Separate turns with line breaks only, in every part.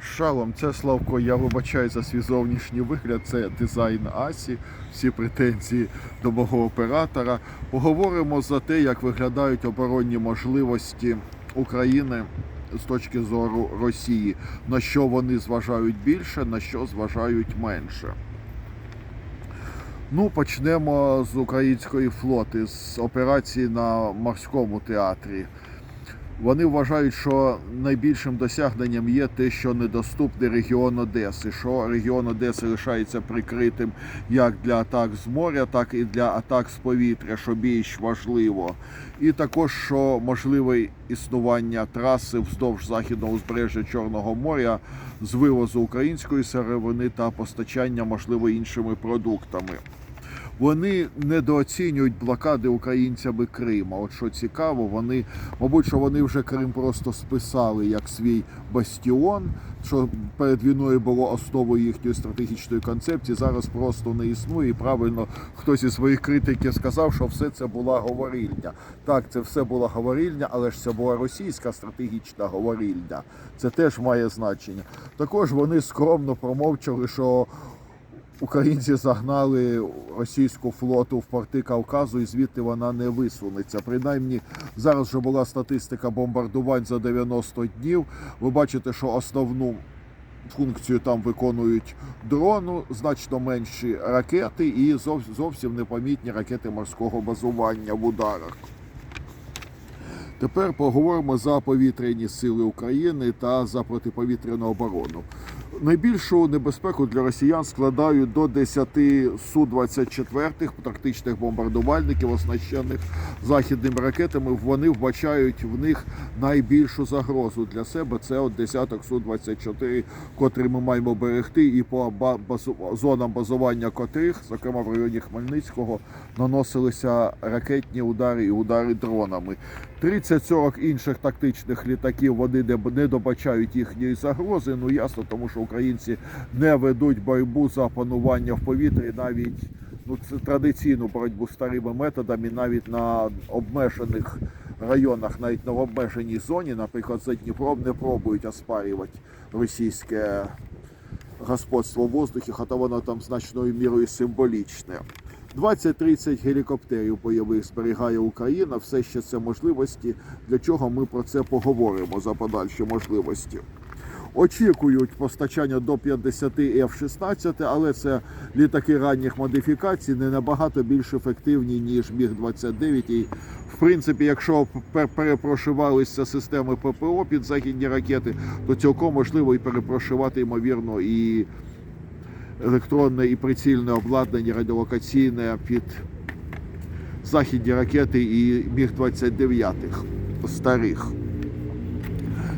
Шалом, це Славко. Я вибачаю за свій зовнішній вигляд. Це дизайн Асі, всі претензії до мого оператора. Поговоримо за те, як виглядають оборонні можливості України з точки зору Росії, на що вони зважають більше, на що зважають менше. Ну, почнемо з української флоти, з операції на морському театрі. Вони вважають, що найбільшим досягненням є те, що недоступний регіон Одеси, що регіон Одеси лишається прикритим як для атак з моря, так і для атак з повітря, що більш важливо. І також що можливе існування траси вздовж західного узбережжя Чорного моря з вивозу української сировини та постачання, можливо, іншими продуктами. Вони недооцінюють блокади українцями Крима. От що цікаво, вони, мабуть, що вони вже Крим просто списали як свій бастіон, що перед війною було основою їхньої стратегічної концепції. Зараз просто не існує. І правильно хтось із своїх критиків сказав, що все це була говорильня. Так, це все була говорильня, але ж це була російська стратегічна говорильня. Це теж має значення. Також вони скромно промовчали, що Українці загнали російську флоту в порти Кавказу, і звідти вона не висунеться. Принаймні, зараз вже була статистика бомбардувань за 90 днів. Ви бачите, що основну функцію там виконують дрону, значно менші ракети і зовсім непомітні ракети морського базування в ударах. Тепер поговоримо за повітряні сили України та за протиповітряну оборону. Найбільшу небезпеку для росіян складають до 10 Су-24 тактичних бомбардувальників, оснащених західними ракетами. Вони вбачають в них найбільшу загрозу для себе. Це от десяток Су-24, котрий ми маємо берегти, і по ба- базу- зонам базування котрих, зокрема в районі Хмельницького, наносилися ракетні удари і удари дронами. 30-40 інших тактичних літаків вони не добачають їхньої загрози. Ну ясно, тому що українці не ведуть боротьбу за панування в повітрі навіть ну це традиційну боротьбу старими методами, навіть на обмежених районах, навіть на обмеженій зоні, наприклад, за Дніпром не пробують оспарювати російське господство в воздухі, хоча воно там значною мірою символічне. 20-30 гелікоптерів бойових зберігає Україна. Все ще це можливості. Для чого ми про це поговоримо за подальші можливості. Очікують постачання до 50 F-16, але це літаки ранніх модифікацій, не набагато більш ефективні, ніж Міг-29. І, в принципі, якщо пер- перепрошивалися системи ППО під західні ракети, то цілком можливо і перепрошивати, ймовірно, і електронне і прицільне обладнання радіолокаційне під західні ракети і Міг-29 старих.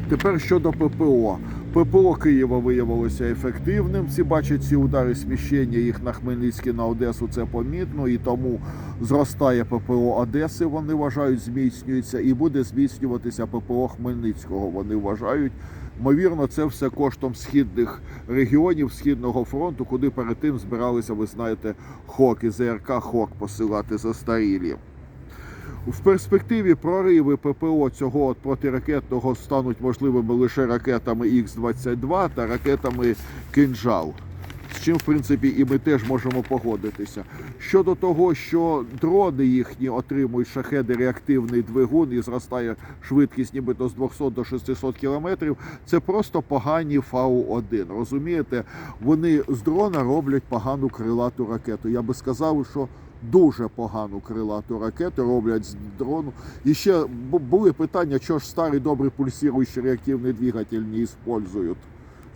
Тепер щодо ППО. ППО Києва виявилося ефективним. Всі бачать ці удари сміщення їх на Хмельницький, на Одесу. Це помітно, і тому зростає ППО Одеси. Вони вважають, зміцнюється, і буде зміцнюватися ППО Хмельницького. Вони вважають. Ймовірно, це все коштом східних регіонів Східного фронту, куди перед тим збиралися, ви знаєте, ХОК і ЗРК ХОК посилати застарілі. В перспективі прориви ППО цього от протиракетного стануть можливими лише ракетами Х-22 та ракетами Кинжал. З чим, в принципі, і ми теж можемо погодитися. Щодо того, що дрони їхні отримують шахеди реактивний двигун і зростає швидкість нібито з 200 до 600 кілометрів, це просто погані Фау-1. Розумієте, вони з дрона роблять погану крилату ракету. Я би сказав, що дуже погану крилату ракету роблять з дрону. І ще були питання, чого ж старий добрий пульсіруючий реактивний двигатель не использують.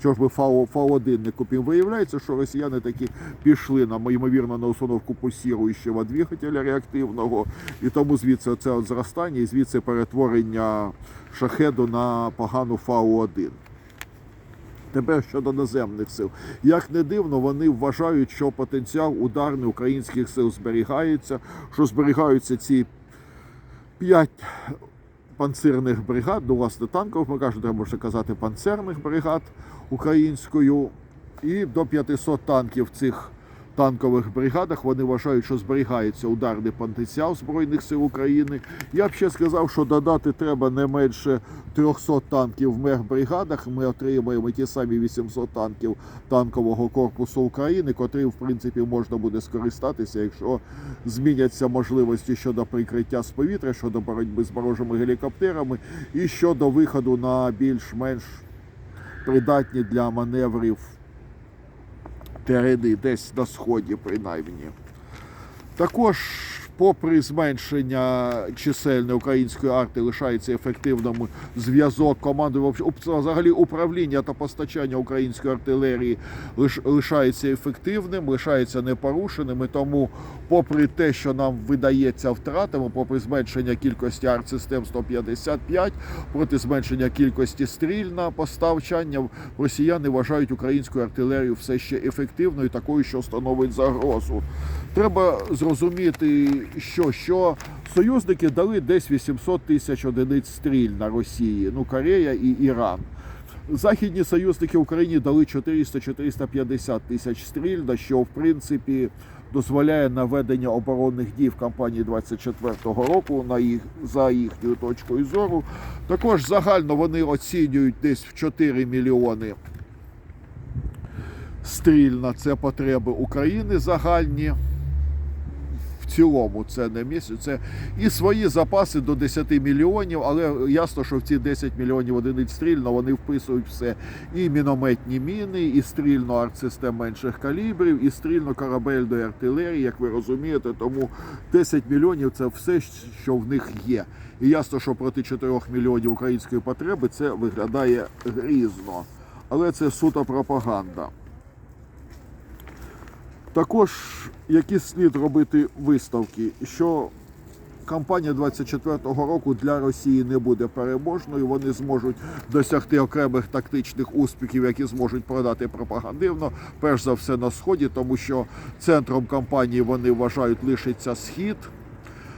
Чого ж би Фау, Фау-1 не купив? Виявляється, що росіяни таки пішли на ймовірно на установку пульсіруючого двигателя реактивного, і тому звідси це зростання і звідси перетворення шахеду на погану Фау-1. Тепер щодо наземних сил. Як не дивно, вони вважають, що потенціал ударний українських сил зберігається, що зберігаються ці п'ять панцирних бригад, ну, власне, танкових, ми кажемо, треба ще казати панцерних бригад українською, і до 500 танків цих танкових бригадах. Вони вважають, що зберігається ударний потенціал Збройних сил України. Я б ще сказав, що додати треба не менше 300 танків в мехбригадах. Ми отримаємо ті самі 800 танків танкового корпусу України, котрим, в принципі, можна буде скористатися, якщо зміняться можливості щодо прикриття з повітря, щодо боротьби з ворожими гелікоптерами і щодо виходу на більш-менш придатні для маневрів терени десь на сході, принаймні. Також, попри зменшення чисельне української арти, лишається ефективним зв'язок команди взагалі управління та постачання української артилерії лиш- лишається ефективним, лишається непорушеним. І тому, попри те, що нам видається втратами, попри зменшення кількості артсистем 155, проти зменшення кількості стріль на поставчання, росіяни вважають українську артилерію все ще ефективною, такою, що становить загрозу. Треба зрозуміти, що, що союзники дали десь 800 тисяч одиниць стріль на Росії, ну Корея і Іран. Західні союзники Україні дали 400-450 тисяч стріль, на що в принципі дозволяє наведення оборонних дій в кампанії 24-го року на їх за їхньою точкою зору. Також загально вони оцінюють десь в 4 мільйони стріль на це потреби України загальні. Цілому це не місяць, це і свої запаси до 10 мільйонів, але ясно, що в ці 10 мільйонів одиниць стрільно вони вписують все. І мінометні міни, і стрільно артсистем менших калібрів, і стрільно корабельної артилерії, як ви розумієте. Тому 10 мільйонів це все, що в них є. І ясно, що проти 4 мільйонів української потреби це виглядає грізно. Але це суто пропаганда. Також які слід робити виставки, що кампанія 24-го року для Росії не буде переможною. Вони зможуть досягти окремих тактичних успіхів, які зможуть продати пропагандивно, перш за все на сході, тому що центром кампанії вони вважають лишиться схід.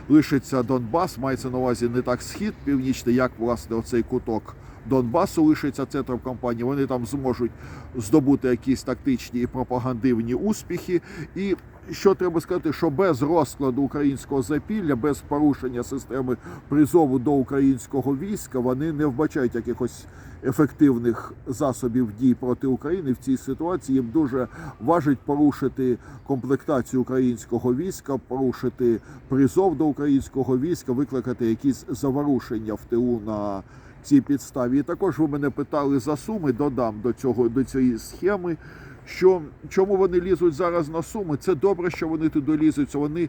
Лишиться Донбас, мається на увазі не так схід північний, як власне оцей куток Донбасу лишиться центром кампанії. Вони там зможуть здобути якісь тактичні і пропагандивні успіхи. І що треба сказати, що без розкладу українського запілля, без порушення системи призову до українського війська, вони не вбачають якихось ефективних засобів дій проти України в цій ситуації. Їм дуже важить порушити комплектацію українського війська, порушити призов до українського війська, викликати якісь заворушення в тилу на цій підставі. І також ви мене питали за суми. Додам до цього до цієї схеми. Що чому вони лізуть зараз на суми? Це добре, що вони туди лізуть. Вони е,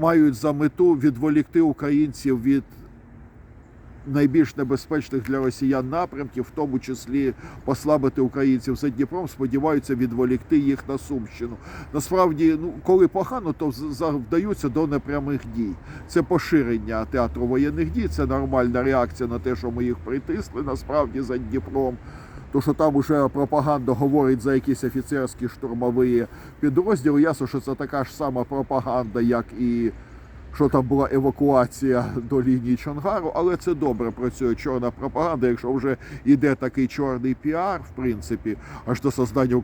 мають за мету відволікти українців від найбільш небезпечних для росіян напрямків, в тому числі послабити українців за Дніпром, сподіваються відволікти їх на Сумщину. Насправді, ну коли погано, то за- вдаються до непрямих дій. Це поширення театру воєнних дій. Це нормальна реакція на те, що ми їх притисли насправді за Дніпром. То, що там уже пропаганда говорить за якісь офіцерські штурмові підрозділи, ясно, що це така ж сама пропаганда, як і що там була евакуація до лінії Чонгару, але це добре працює чорна пропаганда. Якщо вже йде такий чорний піар, в принципі, аж до создання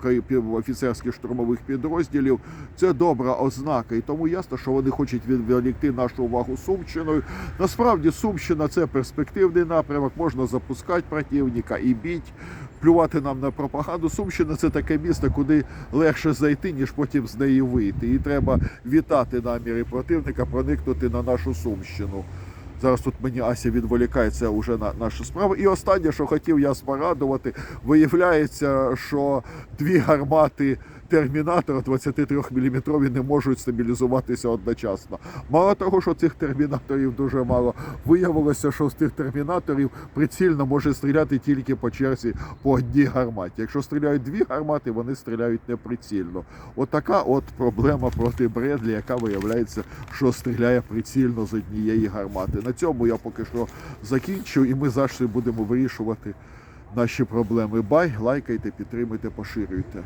офіцерських штурмових підрозділів, це добра ознака. І тому ясно, що вони хочуть відволікти нашу увагу Сумщиною. Насправді Сумщина це перспективний напрямок, можна запускати противника і біть. Плювати нам на пропаганду. Сумщина це таке місто, куди легше зайти, ніж потім з неї вийти. І треба вітати наміри противника, проникнути на нашу Сумщину. Зараз тут мені Ася відволікається вже на нашу справу. І останнє, що хотів я порадувати, виявляється, що дві гармати термінатора 23 мм не можуть стабілізуватися одночасно. Мало того, що цих термінаторів дуже мало, виявилося, що з тих термінаторів прицільно може стріляти тільки по черзі по одній гарматі. Якщо стріляють дві гармати, вони стріляють неприцільно. Отака от проблема проти Бредлі, яка виявляється, що стріляє прицільно з однієї гармати. На цьому я поки що закінчу, і ми завжди будемо вирішувати наші проблеми. Бай, лайкайте, підтримуйте, поширюйте.